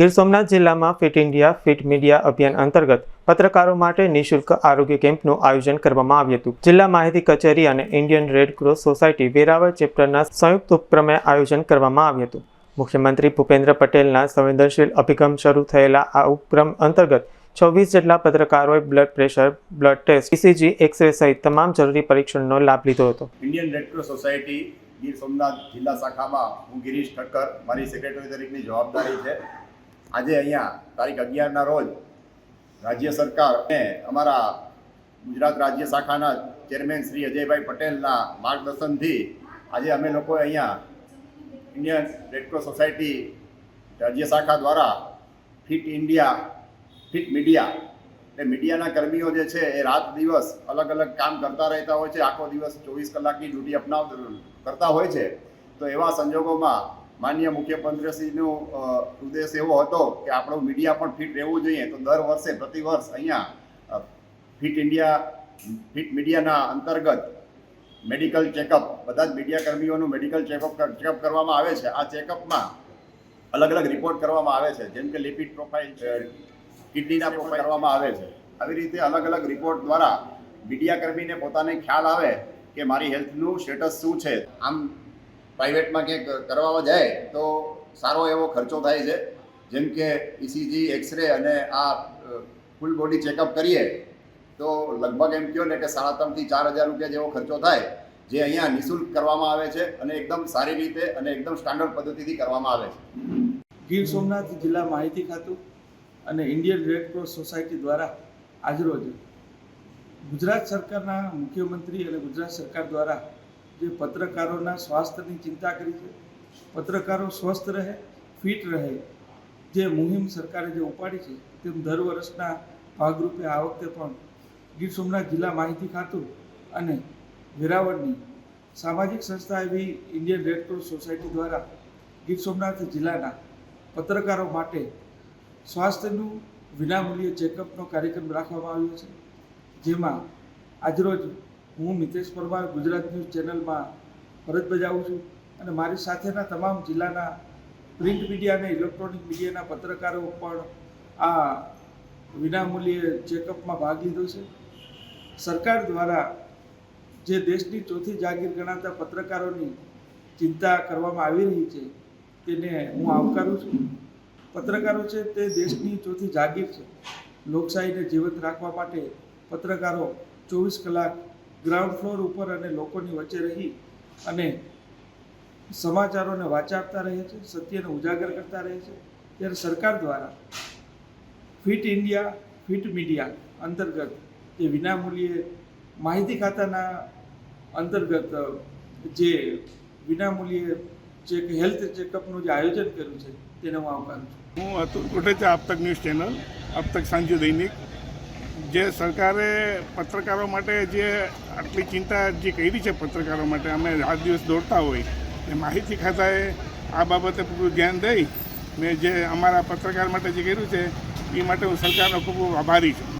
ગીર સોમનાથ જિલ્લામાં fit India, fit media અભિયાન અંતર્ગત પત્રકારો માટે નિઃશુલ્ક આરોગ્ય કેમ્પનું આયોજન કરવામાં આવ્યું હતું. જિલ્લા માહિતી કચેરી અને Indian Red Cross Society Veraval ચેપ્ટરના સંયુક્ત ઉપક્રમે આયોજન કરવામાં આવ્યું હતું. મુખ્યમંત્રી ભૂપેન્દ્ર પટેલના સંવેદનશીલ અભિગમ શરૂ થયેલા આ ઉપક્રમ અંતર્ગત છવ્વીસ જેટલા પત્રકારોએ blood pressure, blood test ECG x-ray સહિત તમામ જરૂરી પરીક્ષણનો લાભ લીધો હતો. Indian Red Society Gir Somnath જિલ્લા શાખામાં હું ગિરીશ ઠક્કર, મારી સેક્રેટરી તરીકેની જવાબદારી છે. આજે અહીંયા તારીખ અગિયારના રોજ રાજ્ય સરકાર અને અમારા ગુજરાત રાજ્ય શાખાના ચેરમેન શ્રી અજયભાઈ પટેલના માર્ગદર્શનથી આજે અમે લોકો અહીંયા ઇન્ડિયન રેડક્રોસ સોસાયટી રાજ્ય શાખા દ્વારા ફિટ ઇન્ડિયા, ફિટ મીડિયા એટલે મીડિયાના કર્મીઓ જે છે એ રાત દિવસ અલગ અલગ કામ કરતા રહેતા હોય છે. આખો દિવસ ચોવીસ કલાકની ડ્યુટી અપનાવ કરતા હોય છે. તો એવા સંજોગોમાં માન્ય મુખ્યમંત્રીશ્રીનો ઉદ્દેશ એવો હતો કે આપણો મીડિયા પણ ફિટ રહેવું જોઈએ. તો દર વર્ષે પ્રતિ વર્ષ અહીંયા ફિટ ઇન્ડિયા ફિટ મીડિયાના અંતર્ગત મેડિકલ ચેકઅપ બધા જ મીડિયા કર્મીઓનું મેડિકલ ચેકઅપ ચેકઅપ કરવામાં આવે છે. આ ચેકઅપમાં અલગ અલગ રિપોર્ટ કરવામાં આવે છે. જેમ કે લિપિડ પ્રોફાઇલ કિડનીના પ્રોફાઇલ કરવામાં આવે છે. આવી રીતે અલગ અલગ રિપોર્ટ દ્વારા મીડિયા કર્મીને પોતાને ખ્યાલ આવે કે મારી હેલ્થનું સ્ટેટસ શું છે. આમ પ્રાઇવેટમાં ક્યાંક કરવામાં જાય તો સારો એવો ખર્ચો થાય છે. જેમ કે ઇસીજી એક્સરે અને આ ફૂલ બોડી ચેકઅપ કરીએ તો લગભગ એમ કહો ને કે સાડા ત્રણથી ચાર હજાર રૂપિયા જેવો ખર્ચો થાય, જે અહીંયા નિઃશુલ્ક કરવામાં આવે છે અને એકદમ સારી રીતે અને એકદમ સ્ટાન્ડર્ડ પદ્ધતિથી કરવામાં આવે છે. ગીર સોમનાથ જિલ્લા માહિતી ખાતું અને ઇન્ડિયન રેડ ક્રોસ સોસાયટી દ્વારા આજરોજ ગુજરાત સરકારના મુખ્યમંત્રી અને ગુજરાત સરકાર દ્વારા જે પત્રકારોના સ્વાસ્થ્યની ચિંતા કરી છે, પત્રકારો સ્વસ્થ રહે, ફિટ રહે, જે મુહિમ સરકારે જે ઉપાડી છે, તેમ દર વર્ષના ભાગરૂપે આ વખતે પણ ગીર સોમનાથ જિલ્લા માહિતી ખાતું અને વેરાવળની સામાજિક સંસ્થા એવી ઇન્ડિયન રેડક્રોસ સોસાયટી દ્વારા ગીર સોમનાથ જિલ્લાના પત્રકારો માટે સ્વાસ્થ્યનું વિનામૂલ્ય ચેકઅપનો કાર્યક્રમ રાખવામાં આવ્યો છે, જેમાં આજરોજ હું મિતેશ પરમાર ગુજરાત ન્યૂઝ ચેનલમાં ફરજ બજાવું છું અને મારી સાથેના તમામ જિલ્લાના પ્રિન્ટ મીડિયા અને ઇલેક્ટ્રોનિક મીડિયાના પત્રકારો પણ આ વિનામૂલ્યે ચેકઅપમાં ભાગ લીધો છે. સરકાર દ્વારા જે દેશની ચોથી જાગીર ગણાતા પત્રકારોની ચિંતા કરવામાં આવી રહી છે તેને હું આવકારું છું. પત્રકારો છે તે દેશની ચોથી જાગીર છે. લોકશાહીને જીવંત રાખવા માટે પત્રકારો ચોવીસ કલાક ગ્રાઉન્ડ ફ્લોર ઉપર અને લોકોની વચ્ચે રહી અને સમાચારોને વાંચાવતા રહે છે, સત્યને ઉજાગર કરતા રહે છે. ત્યારે સરકાર દ્વારા ફિટ ઇન્ડિયા, ફિટ મીડિયા અંતર્ગત જે વિનામૂલ્યે માહિતી ખાતાના અંતર્ગત જે વિનામૂલ્યે જે હેલ્થ ચેકઅપનું જે આયોજન કર્યું છે, તેને હું આવકારું છું. હું અતુલ કોટેચા આપ ન્યૂઝ ચેનલ, આપ સાંજે દૈનિક જે સરકારે પત્રકારો માટે જે આટલી ચિંતા જે કરી છે પત્રકારો માટે, અમે રાત દિવસ દોડતા હોય, એ માહિતી ખાતાએ આ બાબતે પૂરું ધ્યાન દઈ, ને જે અમારા પત્રકાર માટે જે કર્યું છે, એ માટે હું સરકારનો ખૂબ ખૂબ આભારી છું.